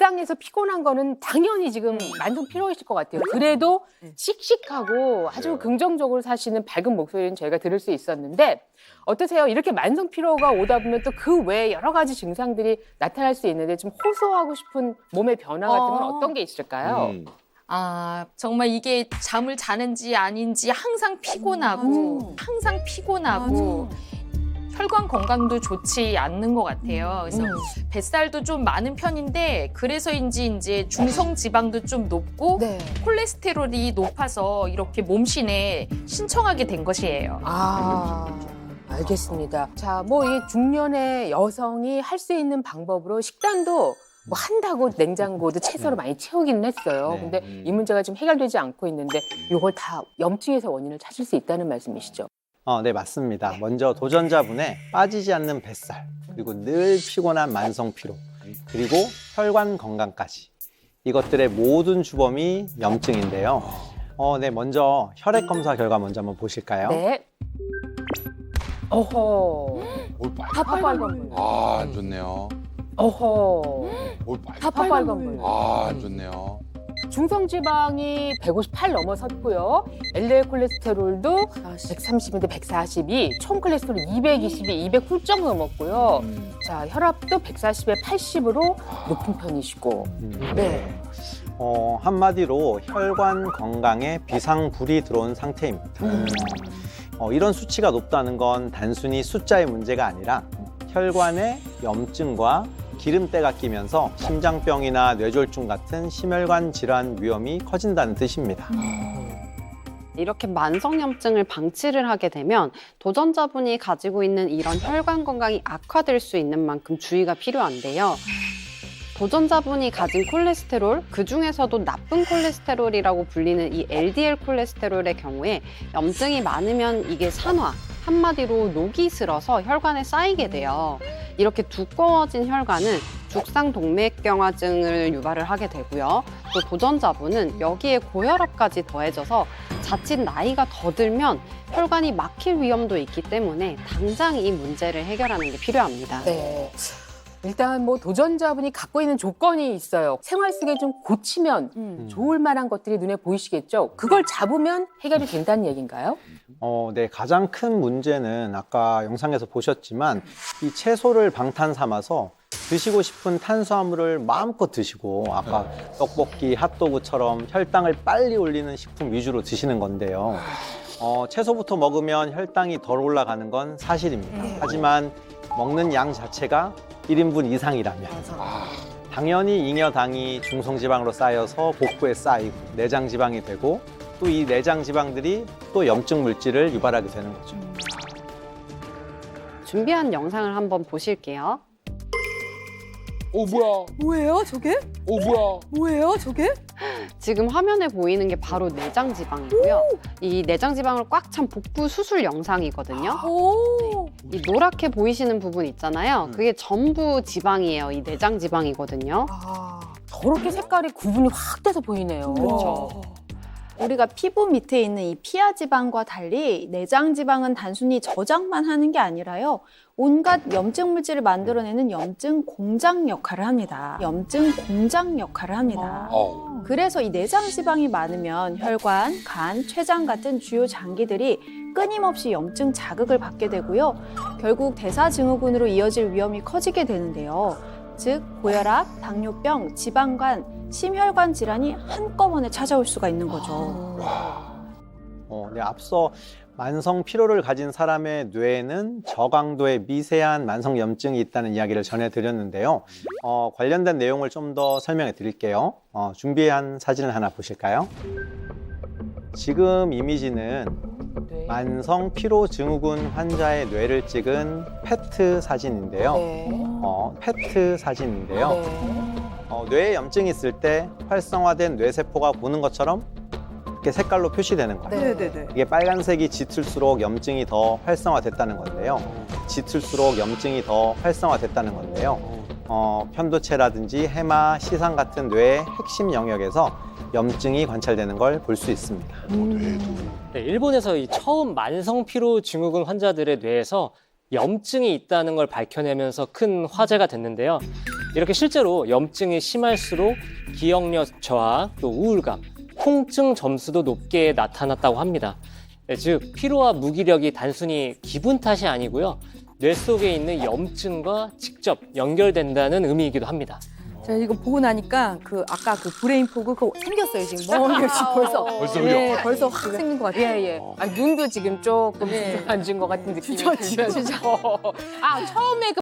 일상에서 피곤한 거는 당연히 지금 만성 피로이실 것 같아요. 그래도 씩씩하고 아주 긍정적으로 사시는 밝은 목소리는 저희가 들을 수 있었는데 어떠세요? 이렇게 만성 피로가 오다 보면 또 그 외에 여러 가지 증상들이 나타날 수 있는데 좀 호소하고 싶은 몸의 변화 같은 건 어. 어떤 게 있을까요? 음. 아, 정말 이게 잠을 자는지 아닌지 항상 피곤하고, 항상 피곤하고, 혈관 건강도 좋지 않는 것 같아요. 그래서 뱃살도 좀 많은 편인데, 그래서인지 이제 중성 지방도 좀 높고, 네. 콜레스테롤이 높아서 이렇게 몸신에 신청하게 된 것이에요. 아, 알겠습니다. 자, 뭐 이 중년의 여성이 할 수 있는 방법으로 식단도 뭐 한다고 냉장고도 채소로 많이 채우기는 했어요. 네. 근데 이 문제가 지금 해결되지 않고 있는데 이걸 다 염증에서 원인을 찾을 수 있다는 말씀이시죠? 어, 네, 맞습니다. 먼저 도전자분의 빠지지 않는 뱃살, 그리고 늘 피곤한 만성 피로, 그리고 혈관 건강까지. 이것들의 모든 주범이 염증인데요. 어, 네, 먼저 혈액 검사 결과 먼저 한번 보실까요? 네. 어허. 올 빨. 다 빨간 분. 아, 안 좋네요. 어허. 올 빨. 다 빨간 분. 아, 안 좋네요. 중성지방이 158 넘어섰고요. LDL 콜레스테롤도 130인데 142, 총 콜레스테롤 220이 200 훌쩍 넘었고요. 자, 혈압도 140에 80으로 높은 편이시고. 음, 네. 어, 한마디로 혈관 건강에 비상불이 들어온 상태입니다. 어, 이런 수치가 높다는 건 단순히 숫자의 문제가 아니라 혈관에 염증과 기름때가 끼면서 심장병이나 뇌졸중 같은 심혈관 질환 위험이 커진다는 뜻입니다. 이렇게 만성염증을 방치를 하게 되면 도전자분이 가지고 있는 이런 혈관 건강이 악화될 수 있는 만큼 주의가 필요한데요. 도전자분이 가진 콜레스테롤, 그 중에서도 나쁜 콜레스테롤이라고 불리는 이 LDL 콜레스테롤의 경우에 염증이 많으면 이게 산화, 한마디로 녹이 슬어서 혈관에 쌓이게 돼요. 이렇게 두꺼워진 혈관은 죽상동맥경화증을 유발을 하게 되고요. 또 도전자분은 여기에 고혈압까지 더해져서 자칫 나이가 더 들면 혈관이 막힐 위험도 있기 때문에 당장 이 문제를 해결하는 게 필요합니다. 네. 일단 뭐 도전자분이 갖고 있는 조건이 있어요. 생활 속에 좀 고치면 음. 좋을 만한 것들이 눈에 보이시겠죠? 그걸 잡으면 해결이 된다는 얘기인가요? 어, 네, 가장 큰 문제는 아까 영상에서 보셨지만 이 채소를 방탄 삼아서 드시고 싶은 탄수화물을 마음껏 드시고 아까 떡볶이, 핫도그처럼 혈당을 빨리 올리는 식품 위주로 드시는 건데요. 어, 채소부터 먹으면 혈당이 덜 올라가는 건 사실입니다. 하지만 먹는 양 자체가 1인분 이상이라면 당연히 잉여당이 중성지방으로 쌓여서 복부에 쌓이고 내장지방이 되고 또 이 내장지방들이 또 염증 물질을 유발하게 되는 거죠. 준비한 영상을 한번 보실게요. 오, 뭐야? 뭐예요, 저게? 오, 뭐야? 뭐예요, 저게? 지금 화면에 보이는 게 바로 내장 지방이고요. 이 내장 지방을 꽉 찬 복부 수술 영상이거든요. 오. 이 노랗게 보이시는 부분 있잖아요. 음. 그게 전부 지방이에요. 이 내장 지방이거든요. 아, 저렇게 색깔이 구분이 확 돼서 보이네요. 그렇죠. 우리가 피부 밑에 있는 이 피하 지방과 달리 내장 지방은 단순히 저장만 하는 게 아니라요. 온갖 염증 물질을 만들어내는 염증 공장 역할을 합니다. 염증 공장 역할을 합니다. 어. 그래서 이 내장 지방이 많으면 혈관, 간, 췌장 같은 주요 장기들이 끊임없이 염증 자극을 받게 되고요. 결국 대사 증후군으로 이어질 위험이 커지게 되는데요. 즉 고혈압, 당뇨병, 지방간, 심혈관 질환이 한꺼번에 찾아올 수가 있는 거죠. 어, 네, 앞서 만성 피로를 가진 사람의 뇌에는 저강도의 미세한 만성 염증이 있다는 이야기를 전해드렸는데요. 어, 관련된 내용을 좀 더 설명해 드릴게요. 어, 준비한 사진을 하나 보실까요? 지금 이미지는 네. 만성 피로 증후군 환자의 뇌를 찍은 페트 사진인데요. 네. 어, 페트 사진인데요. 네. 어, 뇌에 염증이 있을 때 활성화된 뇌세포가 보는 것처럼 이렇게 색깔로 표시되는 거예요. 네. 네네네. 이게 빨간색이 짙을수록 염증이 더 활성화됐다는 건데요. 짙을수록 염증이 더 활성화됐다는 건데요. 어, 편도체라든지 해마, 시상 같은 뇌의 핵심 영역에서 염증이 관찰되는 걸 볼 수 있습니다. 네, 일본에서 이 처음 만성 피로 증후군 환자들의 뇌에서 염증이 있다는 걸 밝혀내면서 큰 화제가 됐는데요. 이렇게 실제로 염증이 심할수록 기억력 저하, 또 우울감, 통증 점수도 높게 나타났다고 합니다. 네, 즉 피로와 무기력이 단순히 기분 탓이 아니고요. 뇌 속에 있는 염증과 직접 연결된다는 의미이기도 합니다. 제가 이거 보고 나니까 그 아까 그 브레인 포그 그거 생겼어요 지금 머리가 지금 벌써 벌써 예, 벌써 확 생긴 것 같아요. 예, 예. 아, 눈도 지금 조금 네. 주저앉은 것 같은 느낌이 들면서. 아, 처음에 그